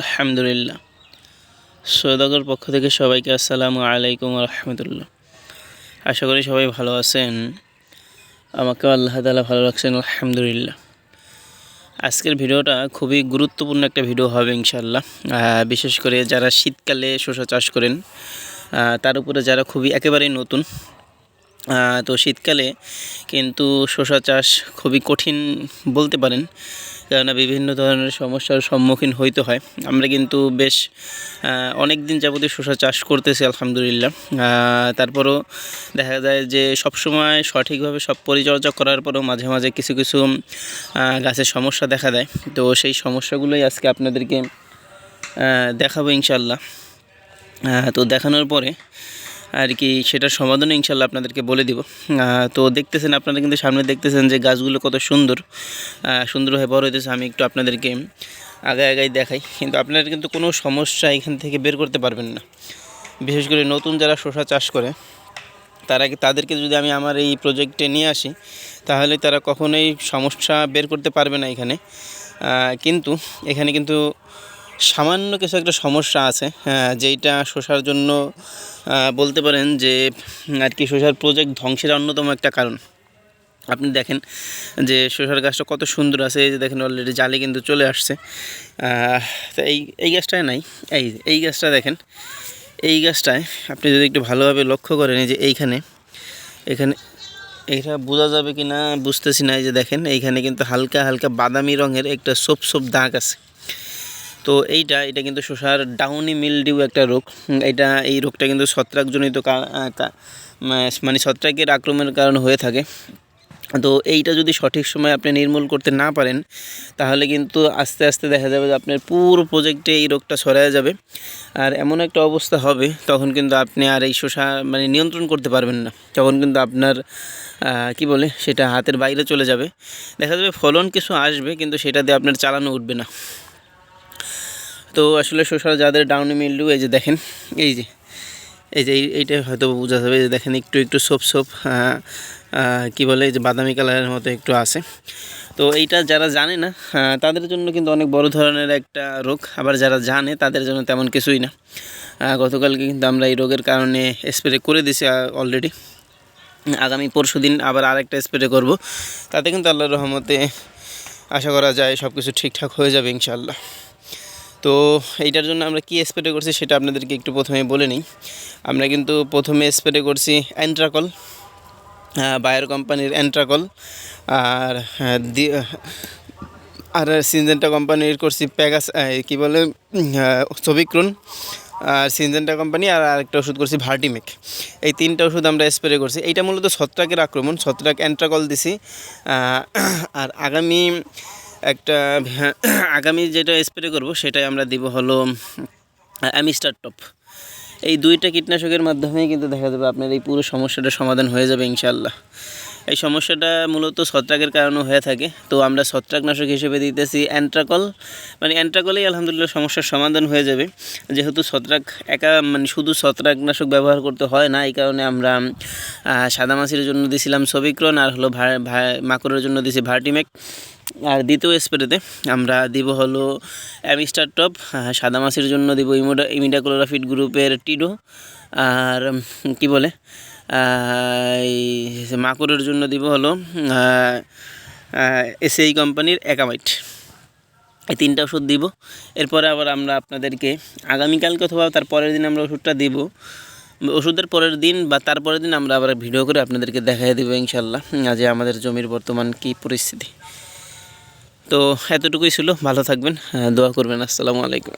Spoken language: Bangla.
আলহামদুলিল্লাহ। সৈয়দগর পক্ষ থেকে সবাইকে আসসালামু আলাইকুম রহমতুল্লাহ। আশা করি সবাই ভালো আছেন। আমাকেও আল্লাহ তালা ভালো রাখছেন, আলহামদুলিল্লাহ। আজকের ভিডিওটা খুবই গুরুত্বপূর্ণ একটা ভিডিও হবে ইনশাল্লাহ বিশেষ করে যারা শীতকালে শসা চাষ করেন তার উপরে যারা খুবই একেবারেই নতুন তো শীতকালে কিন্তু শসা চাষ খুবই কঠিন বলতে পারেন। কেননা বিভিন্ন ধরনের সমস্যার সম্মুখীন হইতে হয়। আমরা কিন্তু বেশ অনেক দিন যাবতীয় শসা চাষ করতেছি, আলহামদুলিল্লাহ। তারপরও দেখা যায় যে সবসময় সঠিকভাবে সব পরিচর্যা করার পরেও মাঝে মাঝে কিছু কিছু গাছের সমস্যা দেখা দেয়। তো সেই সমস্যাগুলোই আজকে আপনাদেরকে দেখাবো ইনশাল্লাহ তো দেখানোর পরে আর কি সেটার সমাধানও ইনশাল্লাহ আপনাদেরকে বলে দিব। তো দেখতেছেন আপনারা কিন্তু সামনে দেখতেছেন যে গাছগুলো কত সুন্দর আহ, সুন্দর হয়ে বড় হইতেছে। আমি একটু আপনাদেরকে আগে আগাই দেখাই। কিন্তু আপনারা কিন্তু কোনো সমস্যা এখান থেকে বের করতে পারবেন না। বিশেষ করে নতুন যারা শসা চাষ করে তারা তাদেরকে যদি আমি আমার এই প্রজেক্টে নিয়ে আসি তাহলে তারা কখনোই সমস্যা বের করতে পারবে না এখানে। কিন্তু এখানে কিন্তু সামান্য কিছু একটা সমস্যা আছে হ্যাঁ, যেইটা শসার জন্য বলতে পারেন যে আর কি শসার প্রজেক্ট ধ্বংসের অন্যতম একটা কারণ। আপনি দেখেন যে শসার গাছটা কত সুন্দর আছে এই যে দেখেন অলরেডি জালে কিন্তু চলে আসছে। তো এই এই গাছটায় নাই এই এই গাছটা দেখেন এই গাছটায় আপনি যদি একটু ভালোভাবে লক্ষ্য করেন যে এইখানে এখানে এটা বোঝা যাবে কি না বুঝতেছি না এই যে দেখেন এইখানে কিন্তু হালকা হালকা বাদামি রঙের একটা সোপ সোপ দাগ আছে। তো এইটা, এটা কিন্তু শসার ডাউনি মিলডিউ একটা রোগ। এটা, এই রোগটা কিন্তু ছত্রাকজনিত মানে ছত্রাকের আক্রমণের কারণে হয়ে থাকে। তো এইটা যদি সঠিক সময় আপনি নির্মূল করতে না পারেন, তাহলে কিন্তু আস্তে আস্তে দেখা যাবে যে আপনার পুরো প্রজেক্টে এই রোগটা ছড়ায় যাবে। আর এমন একটা অবস্থা হবে, তখন কিন্তু আপনি আর এই শসা মানে নিয়ন্ত্রণ করতে পারবেন না। তখন কিন্তু আপনার কি বলে, সেটা হাতের বাইরে চলে যাবে। দেখা যাবে ফলন কিছু আসবে, কিন্তু সেটা দিয়ে আপনার চালানো উঠবে না। তো আসলে শসার যাদের ডাউনি মিল্ডু এই যে দেখেন, এই যে এই যে এই- এইটা হয়তো বোঝা যাবে যে দেখেন একটু একটু সোপ সোপ কী বলে, এই যে বাদামি কালারের মতো একটু আছে। তো এইটা যারা জানে না তাদের জন্য কিন্তু অনেক বড় ধরনের একটা রোগ। আবার যারা জানে, তাদের জন্য তেমন কিছুই না। গতকালকে কিন্তু আমরা এই রোগের কারণে স্প্রে করে দিছি অলরেডি আগামী পরশু দিন আবার আরেকটা স্প্রে করব। তাতে কিন্তু আল্লাহর রহমতে আশা করা যায় সব কিছু ঠিকঠাক হয়ে যাবে ইনশাল্লাহ তো এইটার জন্য আমরা কি স্প্রে করছি সেটা আপনাদেরকে একটু প্রথমে বলে নিই। আমরা কিন্তু প্রথমে স্প্রে করছি অ্যান্ট্রাকল বায়ার কোম্পানির অ্যান্ট্রাকল আর হ্যাঁ, আর সিনজেন্টা কোম্পানির করছি প্যাগাস কী বলে সবিক্রুন আর সিনজেন্টা কোম্পানি আর আরেকটা ওষুধ করছি ভার্টিমেক এই তিনটা ওষুধ আমরা স্প্রে করছি। এইটা মূলত ছত্রাকের আক্রমণ ছত্রাক অ্যান্ট্রাকল দিছি আর আগামী একটা আগামী যেটা স্প্রে করব সেটাই আমরা দিব হলো অ্যামিস্টার টপ। এই দুইটা কীটনাশকের মাধ্যমেই কিন্তু দেখা যাবে আপনার এই পুরো সমস্যাটা সমাধান হয়ে যাবে ইনশাল্লাহ এই সমস্যাটা মূলত ছত্রাকের কারণে হয়ে থাকে। তো আমরা ছত্রাকনাশক হিসেবে দিতেছি অ্যান্ট্রাকল। মানে অ্যান্ট্রাকলেই আলহামদুলিল্লাহ সমস্যার সমাধান হয়ে যাবে। যেহেতু ছত্রাক একা মানে শুধু ছত্রাকনাশক ব্যবহার করতে হয় না, এই কারণে আমরা সাদা মাছির জন্য দিয়েছিলাম সবিক্রন, আর হলো মাকড়ের জন্য দিয়েছি ভার্টিমেক আর দ্বিতীয় স্প্রেতে আমরা দিব হলো অ্যামিস্টার টপ সাদা মাছির জন্য দিব ইমোডা ইমিডাক্লোরাফিট গ্রুপের টিডো। আর কি বলে? মাকড়ের জন্য দিব হলো এসএই কোম্পানির একামাইট এই তিনটা ওষুধ দিব। এরপরে আবার আমরা আপনাদেরকে আগামীকালকে অথবা তার পরের দিন আমরা ওষুধটা দিব। ওষুধের পরের দিন বা তারপরের দিন আমরা আবার ভিডিও করে আপনাদেরকে দেখাই দেবো ইনশাল্লাহ আজ আমাদের জমির বর্তমান কী পরিস্থিতি। তো এতটুকুই ছিল, ভালো থাকবেন দোয়া করবেন। আসসালামু আলাইকুম।